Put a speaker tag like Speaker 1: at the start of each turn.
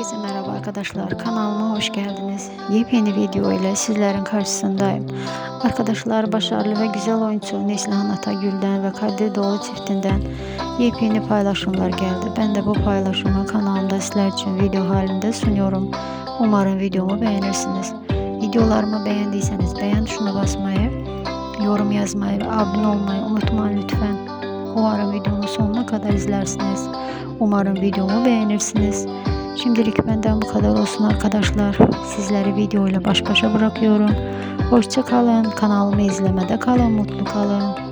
Speaker 1: Herkese merhaba arkadaşlar. Kanalıma hoş geldiniz. Yepyeni video ile sizlerin karşısındayım. Arkadaşlar başarılı ve güzel oyuncu Neslihan Atagül'den ve Kadir Doğulu çiftinden yepyeni paylaşımlar geldi. Ben de bu paylaşımı kanalımda sizler için video halinde sunuyorum. Umarım videomu beğenirsiniz. Videolarımı beğendiyseniz beğen tuşuna basmayı, yorum yazmayı ve abone olmayı unutmayın lütfen. Umarım videomu sonuna kadar izlersiniz. Umarım videomu beğenirsiniz. Şimdilik benden bu kadar olsun arkadaşlar. Sizleri videoyla baş başa bırakıyorum. Hoşça kalın. Kanalımı izlemede kalın. Mutlu kalın.